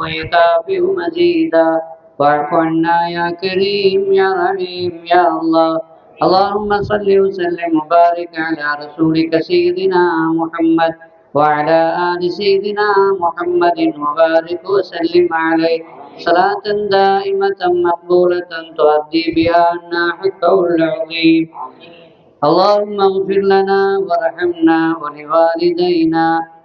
ويكافئ مزيدا. واعف عنا يا كريم يا رحيم يا الله. اللهم صل وسلم وبارك على رسولك سيدنا محمد وعلى آل سيدنا محمد وبارك وسلم عليه. صلاة دائمة مقبولة تؤدي بها عنا العظيم. اللهم اغفر لنا وارحمنا ولوالدينا.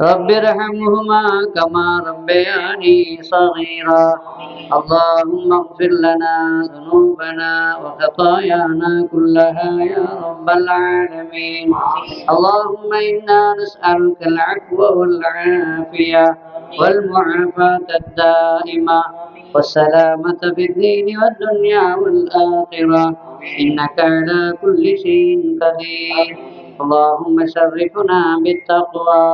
رب ارحمهما كما ربياني صغيرا. اللهم اغفر لنا ذنوبنا وخطايانا كلها يا رب العالمين. اللهم إنا نسألك العفو والعافية والمعافاة الدائمة والسلامة في الدين والدنيا والآخرة. إنك على كل شيء قدير. اللهم شرفنا بالتقوى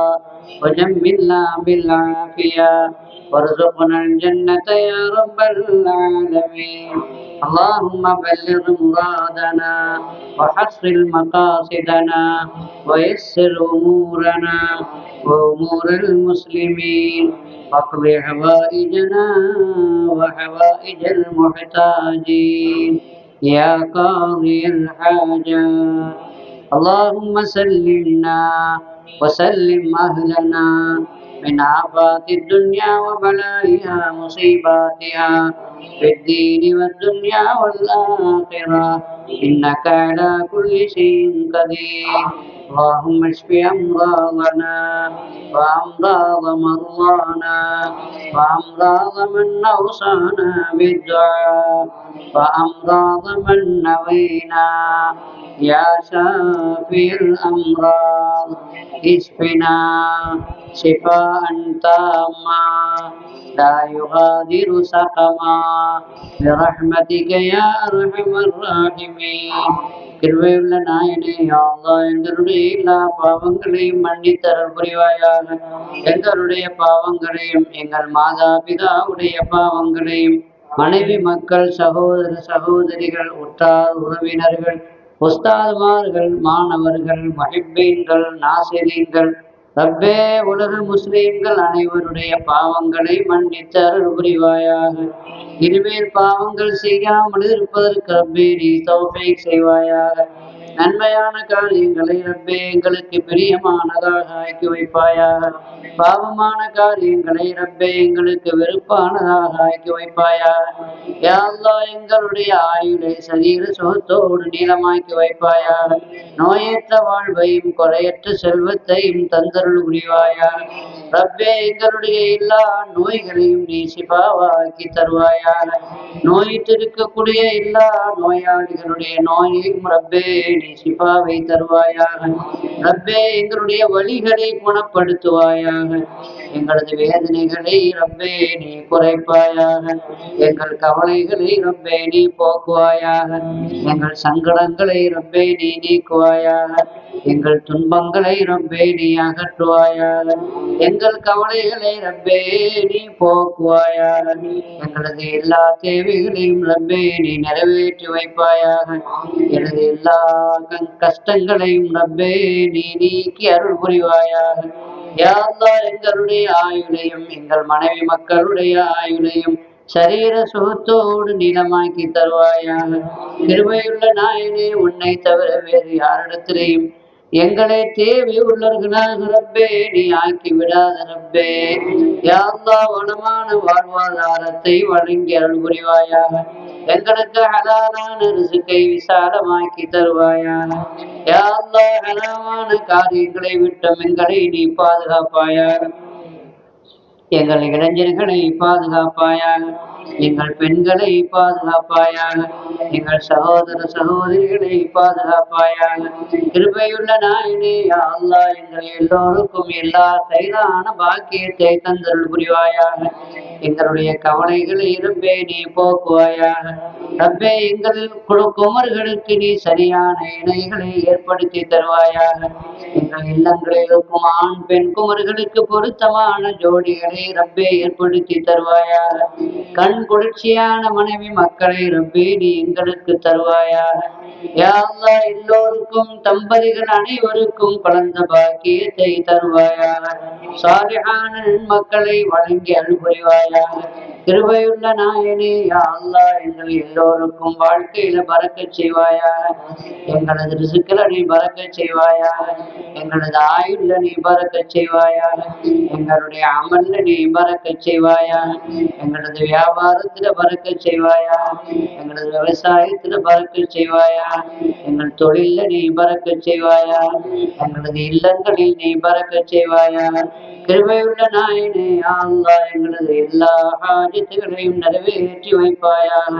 وجملنا بالعافية. وارزقنا الجنة يا رب العالمين. اللهم بلغ مرادنا وحصل مقاصدنا ويسر أمورنا وأمور المسلمين. واقض حوائجنا وحوائج المحتاجين. يا قاضي الحاجات اللهم سلمنا وسلم أهلنا من آفات الدنيا وبلائها مصيباتها في الدين والدنيا والآخرة. إنك على كل شيء قدير. اللهم اشف أمراضنا وأمراض مرضانا وأمراض من أوصانا بالدعاء وأمراض من نوينا. يا شافي الأمراض اشفنا. شفاء تاما لا يغادر سقما برحمتك يا أرحم الراحمين கிருபையுள்ள நாயனே அல்லா எங்களுடைய எல்லா பாவங்களையும் மன்னித்தரல் புரிவாயாக எங்களுடைய பாவங்களையும் எங்கள் மாதா பிதாவுடைய பாவங்களையும் மனைவி மக்கள் சகோதர சகோதரிகள் உற்றார் உறவினர்கள் உஸ்தாதுமார்கள் மாணவர்கள் மகிப்பீன்கள் நாசிரியங்கள் ரப்பே உலக முஸ்லிம்கள் அனைவருடைய பாவங்களை மன்னித்து அருள் புரிவாயாக. இனிமேல் பாவங்கள் செய்யாமல் இருப்பதற்கு ரப்பே நீ செய்வாயாக. நன்மையான காரியங்களை ரப்பே எங்களுக்கு பிரியமானதாக ஆக்கி வைப்பாயாக பாவமான காரியங்களை ரப்பே எங்களுக்கு வெறுப்பானதாக ஆக்கி வைப்பாயா? யாழ்லா எங்களுடைய ஆயுளை சரீர சுகத்தோடு நீளமாக்கி வைப்பாயா? நோயற்ற வாழ்வையும் குறையற்ற செல்வத்தையும் தந்தருள் புரிவாயா? ரப்பே எங்களுடைய எல்லா நோய்களையும் நீ சிபாவாக்கி தருவாயா? நோயிட்டிருக்கக்கூடிய எல்லா நோயாளிகளுடைய நோயையும் ரப்பே நீ சிபாவை தருவாயாக. ரப்பே எங்களுடைய வழிகளை குணப்படுத்துவாயாக. எங்களது வேதனைகளை ரப்பே நீ குறைப்பாயாக. எங்கள் கவலைகளை ரப்பே நீ போக்குவாயாக. எங்கள் சங்கடங்களை ரப்பே நீ நீக்குவாயாக. எங்கள் துன்பங்களை ரப்பே நீ அகற்றுவாயாக. எங்கள் கவலைகளை ரப்பே நீ போக்குவாயாக. எங்களது எல்லா தேவைகளையும் ரப்பே நீ நிறைவேற்றி வைப்பாயாக. எனது எல்லா கஷ்டங்களையும் ரப்பே நீ நீக்கி அருள் புரிவாயாக. யாரெல்லாம் எங்களுடைய ஆயுளையும் எங்கள் மனைவி மக்களுடைய ஆயுளையும் சரீர சுகத்தோடு நீளமாக்கி தருவாயாக. கிருமையுள்ள நாயனே உன்னை தவிர வேறு யாரிடத்திலேயும் எங்களை தேவை உள்ளவர்களாக ரப்பே நீ ஆக்கி விடாத ரப்பே யாழ்லா வளமான வாழ்வாதாரத்தை வழங்கி அருள் புரிவாயாக. எங்களுக்கு ஹலாலான ரிசுக்கை விசாலமாக்கி தருவாயாக. யாழ்லா ஹலாமான காரியங்களை விட்டும் எங்களை நீ பாதுகாப்பாயாக. எங்கள் இளைஞர்களை பாதுகாப்பாயாக. எங்கள் பெண்களை பாதுகாப்பாயாக எங்கள் சகோதர சகோதரிகளை பாதுகாப்பாயாக. கிருபையுள்ள நாயனே அல்லா எங்கள் எல்லோருக்கும் எல்லா செயலான பாக்கியத்தை தந்தருள் புரிவாயாக. எங்களுடைய கவலைகளை இருப்பே நீ போக்குவாயாக. ரப்பே எங்கள் குழு குமர்களுக்கு நீ சரியான இணைகளை ஏற்படுத்தி தருவாயாக. எங்கள் இல்லங்களில் இருக்கும் ஆண் பெண் குமர்களுக்கு பொருத்தமான ஜோடிகளை ரப்பே ஏற்படுத்தி தருவாயாக. கண் குளிர்ச்சியான மனைவி மக்களை ரப்பே நீ எங்களுக்கு தருவாயாக யாழ்லா எல்லோருக்கும் தம்பதிகள் அனைவருக்கும் கலந்த பாக்கியத்தை தருவாயாக சாலிஹான மக்களை வழங்கி அனுபவிவாயாக கிருபையுள்ள நாயனே அல்லா எங்கள் எல்லோருக்கும் வாழ்க்கையில பறக்க செய்வாயாக எங்களது ரிசுக்களை நீ பறக்க செய்வாயாக எங்களது ஆயுள்ல நீ பறக்க செய்வாயாக எங்களுடைய அமல்ல நீ பறக்க செய்வாயாக எங்களது வியாபாரத்துல பறக்க செய்வாயா? எங்களது விவசாயத்துல பறக்க செய்வாயா? எங்கள் தொழில நீ பறக்க செய்வாயா? எங்களது இல்லங்களில் நீ பறக்க செய்வாயா? கிருபையுள்ள நாயனே அல்லா எங்களது எல்லா ஆஜத்துகளையும் நிறைவேற்றி வைப்பாயாக.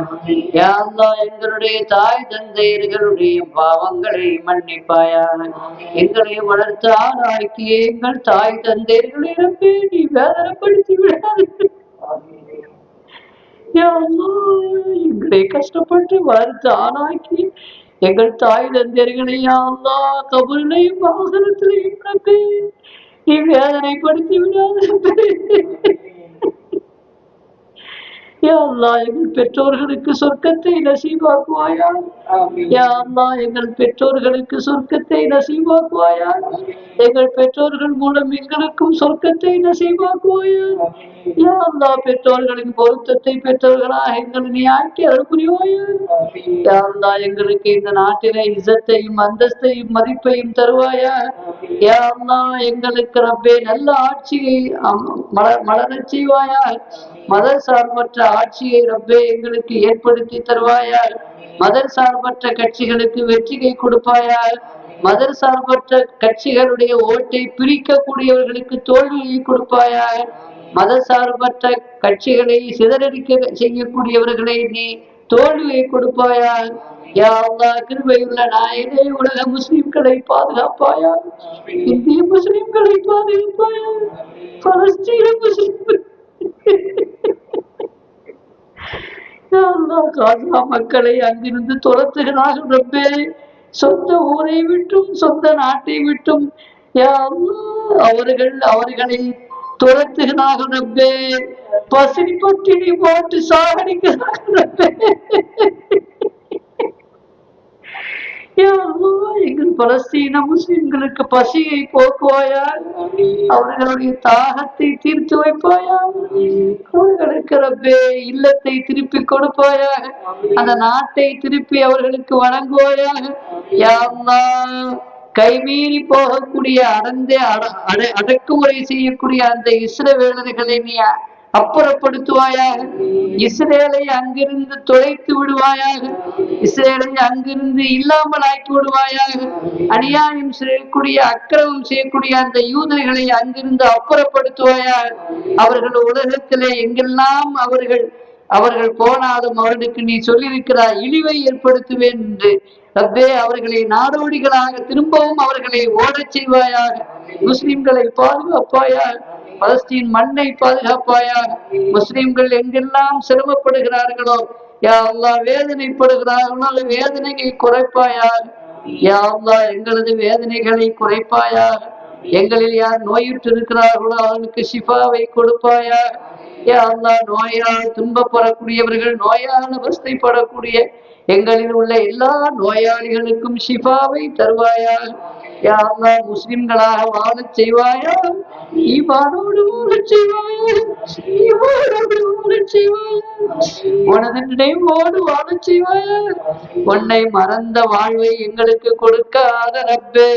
யா எங்களுடைய தாய் தந்தையர்களுடைய பாவங்களை மன்னிப்பாயாக. எங்களை வளர்த்த ஆளாக்கிய எங்கள் தாய் தந்தையர்களிடமே நீ வேதனைப்படுத்தி விடாது. எங்களை கஷ்டப்பட்டு வளர்த்து ஆளாக்கி எங்கள் தாய் தந்தையர்களையும் யா அல்லாஹ் கபூரிலையும் வாசனத்திலையும் வேதனைப்படுத்தி விடாத எங்கள் பெற்றோர்களுக்கு சொர்க்கத்தை நசீபாக்குவாயா அல்லாஹ் எங்கள் பெற்றோர்களுக்கு சொர்க்கத்தை நசீபாக்குவாயா எங்கள் பெற்றோர்கள் மூலம் எங்களுக்கும் சொர்க்கத்தை நசீபாக்குவாயா யா அல்லாஹ் பெற்றோர்களின் பொருத்தத்தை பெற்றவர்களாக எங்கள் நீ ஆக்கி அருள் புரிவாயா யா எங்களுக்கு இந்த நாட்டிலே இசத்தையும் அந்தஸ்தையும் மதிப்பையும் தருவாயா? யா எங்களுக்கு ரப்பே நல்ல ஆட்சியை மலரச் செய்வாயா? மத சார்பற்ற ஆட்சியை ரப்பே எங்களுக்கு ஏற்படுத்தி தருவாயா? மத சார்பற்ற கட்சிகளுக்கு வெற்றிகை கொடுப்பாயால் மதர் சார்பற்ற கட்சிகளுடைய ஓட்டை பிரிக்கக்கூடியவர்களுக்கு தோல்வியை கொடுப்பாயால் மத சார்பற்ற கட்சிகளை சிதறடிக்க செய்யக்கூடியவர்களை நீ தோல்வியை கொடுப்பாயா யா அல்லாஹ் கிருபையுள்ள நாயனே உலக முஸ்லிம்களை பாதுகாப்பாயா இந்திய முஸ்லிம்களை பாதுகாப்பாயா பலஸ்தீன முஸ்லிம் அல்லாஹ் காசா மக்களை அங்கிருந்து துரத்துகிறார்கள் ரப்பே. சொந்த ஊரை விட்டும் சொந்த நாட்டை விட்டும். அவர்கள் அவர்களை துரத்துகிறார்கள் ரப்பே. பசினி பட்டினி போட்டு சாகடிக்கிறார்கள் ரப்பே. எங்கள் பலஸ்தீன முஸ்லிம்களுக்கு பசியை போக்குவாயா? அவர்களுடைய தாகத்தை தீர்த்து வைப்பாயா? அவர்களுக்கு ரப்பே இல்லத்தை திருப்பி கொடுப்பாயாக அந்த நாட்டை திருப்பி அவர்களுக்கு வழங்குவாயாக யா கைமீறி போகக்கூடிய அடந்தே அட- அட- அடக்குமுறை செய்யக்கூடிய அந்த இஸ்ரவேலர்களை நீ அப்புறப்படுத்துவாயாக. இஸ்ரேலை அங்கிருந்து தொலைத்து விடுவாயாக. இஸ்ரேலை அங்கிருந்து இல்லாமல் ஆக்கி விடுவாயாக. அநியாயம் செய்யக்கூடிய அக்கிரமம் செய்யக்கூடிய அந்த யூதர்களை அங்கிருந்து அப்புறப்படுத்துவாயாக. அவர்கள் உலகத்திலே எங்கெல்லாம் அவர்கள் அவர்கள் போனாலும் அவர்களுக்கு நீ சொல்லியிருக்கிறாய் இழிவை ஏற்படுத்துவேன் என்று. ரப்பே அவர்களை நாடோடிகளாக திரும்பவும் அவர்களை ஓடச் செய்வாயாக. முஸ்லிம்களை பாதுகாப்பாயாக. பலஸ்தீன் மண்ணை பாதுகாப்பாயாக முஸ்லிம்கள் எங்கெல்லாம் சிரமப்படுகிறார்களோ யா அல்லாஹ் வேதனைப்படுகிறார்களோ வேதனையை குறைப்பாயாக. யா அல்லாஹ் எங்களது வேதனைகளை குறைப்பாயாக. எங்களில் யார் நோயுற்று இருக்கிறார்களோ அவனுக்கு சிபாவை கொடுப்பாயா யா அல்லாஹ் நோயால் துன்பப்படக்கூடியவர்கள் நோயால் அவஸ்தைப்படக்கூடிய எங்களில் உள்ள எல்லா நோயாளிகளுக்கும் ஷிஃபாவை தருவாயா யாரா முஸ்லிம்களாக வாழச் செய்வாயா ஈமானோடு வாழச் செய்வாயா ஈமானோடு வாழச் செய்வாயா உனது நினைவோடு வாழச் செய்வாயா. உன்னை மறந்த வாழ்வை எங்களுக்கு கொடுக்காத ரப்பே.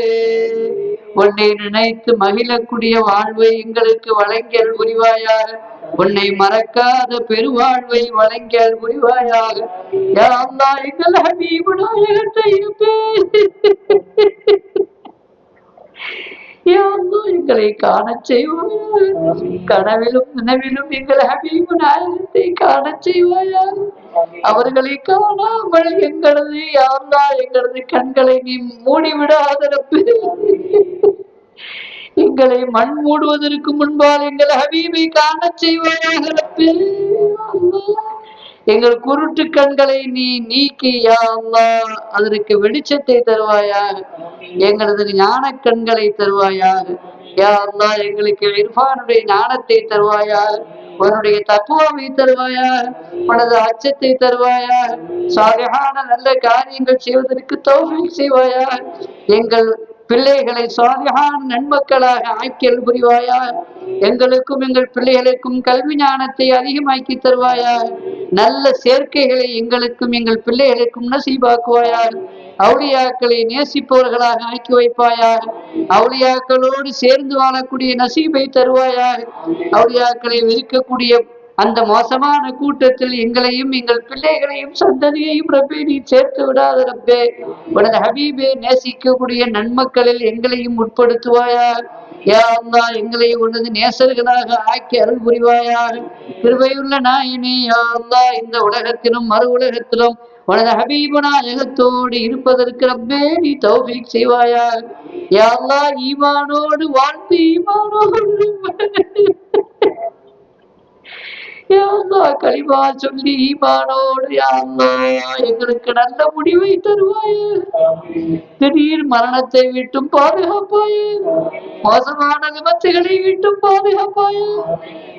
உன்னை நினைத்து மகிழக்கூடிய வாழ்வை எங்களுக்கு வழங்கியல் புரிவாயாக. உன்னை மறக்காத பெருவாழ்வை வழங்கியல் புரிவாயாக. யா அல்லாஹ் எங்கள் ஹபீபு யா எங்களை காண செய்வாயா கனவிலும் நினைவிலும் எங்கள் ஹபீபு நாயகத்தை காண செய்வாயா அவர்களை காணாமல் எங்களது யாருந்தா எங்களது கண்களை நீ மூடிவிடாத எங்களை மண் மூடுவதற்கு முன்பால் எங்கள் ஹபீபை காண செய்வாயாக எங்கள் குருட்டு கண்களை நீ நீக்கி யா அதற்கு வெளிச்சத்தை தருவாயாக. எங்களது ஞான கண்களை தருவாயாக. யா எங்களுக்கு இர்ஃபானுடைய ஞானத்தை தருவாயாக. உன்னுடைய தத்துவாவை தருவாயா உனது அச்சத்தை தருவாயா சாலையான நல்ல காரியங்கள் செய்வதற்கு தோல்வி செய்வாயா எங்கள் பிள்ளைகளை சாலிகான் நன்மக்களாக ஆக்கியல் புரிவாயா? எங்களுக்கும் எங்கள் பிள்ளைகளுக்கும் கல்வி ஞானத்தை அதிகமாக்கி தருவாயா? நல்ல சேர்க்கைகளை எங்களுக்கும் எங்கள் பிள்ளைகளுக்கும் நசீபாக்குவாயா? அவுளியாக்களை நேசிப்பவர்களாக ஆக்கி வைப்பாயாக அவுளியாக்களோடு சேர்ந்து வாழக்கூடிய நசீபை தருவாயாக அவுளியாக்களை விற்கக்கூடிய அந்த மோசமான கூட்டத்தில் எங்களையும் எங்கள் பிள்ளைகளையும் சந்ததியையும் ரப்பே நீ சேர்த்து விடாத ரப்பே. உனது ஹபீபே நேசிக்கக்கூடிய நன்மக்களில் எங்களையும் உட்படுத்துவாயா? யா அல்லா எங்களை உனது நேசர்களாக ஆக்கி அருள் புரிவாயாக. கிருபையுள்ள நாயினி யா அல்லா இந்த உலகத்திலும் மறு உலகத்திலும் உனது ஹபீபனா ஜெகத்தோடு இருப்பதற்கு ரப்பே நீ தௌஃபீக் செய்வாயா? யா அல்லா ஈமானோடு வாழ்ந்து ஈமானோடு களிமா சொல்லி ஈமானோடு எங்களுக்கு நல்ல முடிவை தருவாயே. திடீர் மரணத்தை விட்டும் பாதுகாப்பாயே. மோசமான விபத்துகளை விட்டும் பாதுகாப்பாயா.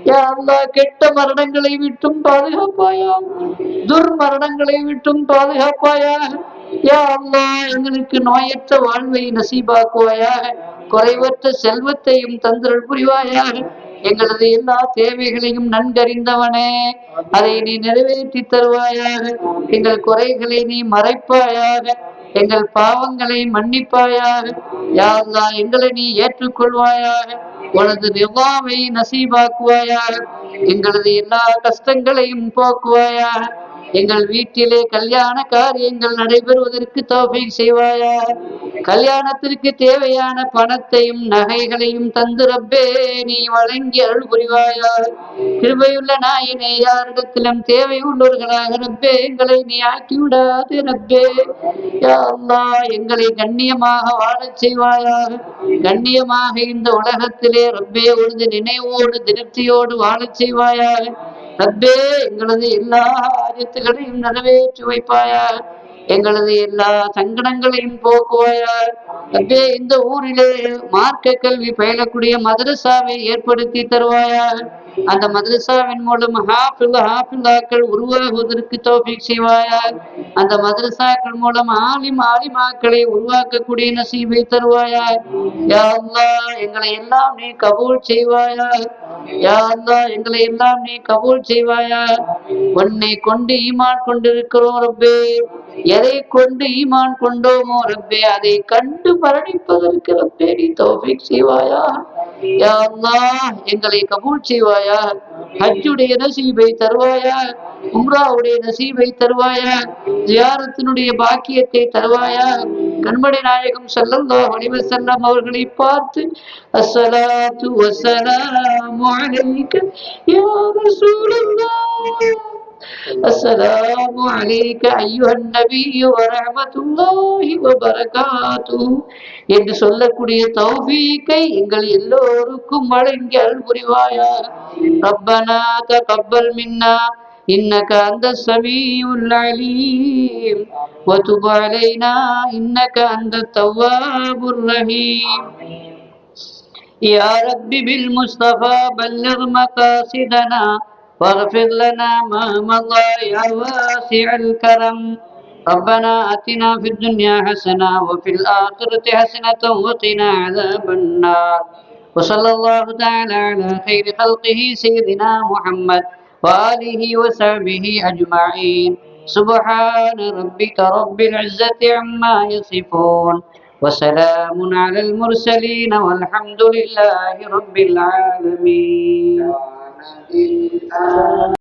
யாருலா கெட்ட மரணங்களை விட்டும் பாதுகாப்பாயா? துர்மரணங்களை விட்டும் பாதுகாப்பாயா? யா அல்லா எங்களுக்கு நோயற்ற வாழ்வை நசீபாக்குவாயாக. குறைவற்ற செல்வத்தையும் தந்திரல் புரிவாயாக. எங்களது எல்லா தேவைகளையும் நன்கறிந்தவனே. அதை நீ நிறைவேற்றி தருவாயாக. எங்கள் குறைகளை நீ மறைப்பாயாக. எங்கள் பாவங்களை மன்னிப்பாயாக. யாருதா எங்களை நீ ஏற்றுக்கொள்வாயாக. உனது நிர்வாவை நசீபாக்குவாயாக. எங்களது எல்லா கஷ்டங்களையும் போக்குவாயாக. எங்கள் வீட்டிலே கல்யாண காரியங்கள் நடைபெறுவதற்கு தோஃபை செய்வாயா? கல்யாணத்திற்கு தேவையான பணத்தையும் நகைகளையும் தந்து ரப்பே நீ வழங்கி அருள் புரிவாயா? கிருபையுள்ள நாயினை யாரிடத்திலும் தேவை உள்ளவர்களாக ரப்பே எங்களை நீ ஆக்கி விடாது ரப்பே அல்லா எங்களை கண்ணியமாக வாழச் செய்வாயாக கண்ணியமாக இந்த உலகத்திலே ரப்பே உனது நினைவோடு திருப்தியோடு வாழச் செய்வாயாக ரப்பே எங்களது எல்லா ஆயத்துகளையும் நிறைவேற்றி வைப்பாயார் எங்களது எல்லா சங்கடங்களையும் போக்குவாயார் ரப்பே இந்த ஊரிலே மார்க்க கல்வி பயிலக்கூடிய மதரசாவை ஏற்படுத்தி தருவாயார் அந்த மதரசாவின் மூலம் ஹாஃபில் ஹாஃபில்லாக்கள் உருவாகுவதற்கு தோஃபிக் செய்வாயா? அந்த மதரசாக்கள் மூலம் ஆலிம் ஆலிமாக்களை உருவாக்கக்கூடிய நசீவை தருவாயா? யா எங்களை எல்லாம் நீ கபூல் செய்வாயா? யா எங்களை எல்லாம் நீ கபூல் செய்வாயா? உன்னை கொண்டு ஈமான் கொண்டிருக்கிறோம் ரப்பே. எதை கொண்டு ஈமான் கொண்டோமோ ரப்பே அதை கண்டு மரணிப்பதற்கு ரப்பே நீ தோஃபிக் செய்வாயா? யா எங்களை கபூல் செய்வாயா? ஹஜ்ஜுடைய நசீபை தருவாயா? உம்ராவுடைய நசீபை தருவாயா? ஜியாரத்தினுடைய பாக்கியத்தை தருவாயா? கண்மணி நாயகம் ஸல்லல்லாஹு வடிவ செல்லம் அவர்களை பார்த்து அஸ்ஸலாத்து வஸ்ஸலாமு அலைக்க யா ரசூலல்லாஹ்! السلام عليك أيها النبي ورحمة الله وبركاته என்று சொல்லக்கூடிய தௌஃபீக்கை எங்கள் எல்லோருக்கும் வழங்கி அருள் புரிவாயா ரப்பனா தகப்பல் மின்னா إنك أنت السميع العليم وتب علينا إنك أنت التواب الرحيم يا رب بالمصطفى بلغ مقاصدنا واغفر لنا ما مضى يا واسع الكرم. ربنا آتنا في الدنيا حسنة وفي الآخرة حسنة وقنا عذاب النار. وصلى الله تعالى على خير خلقه سيدنا محمد وآله وصحبه أجمعين. سبحان ربك رب العزة عما يصفون. وسلام على المرسلين والحمد لله رب العالمين. And in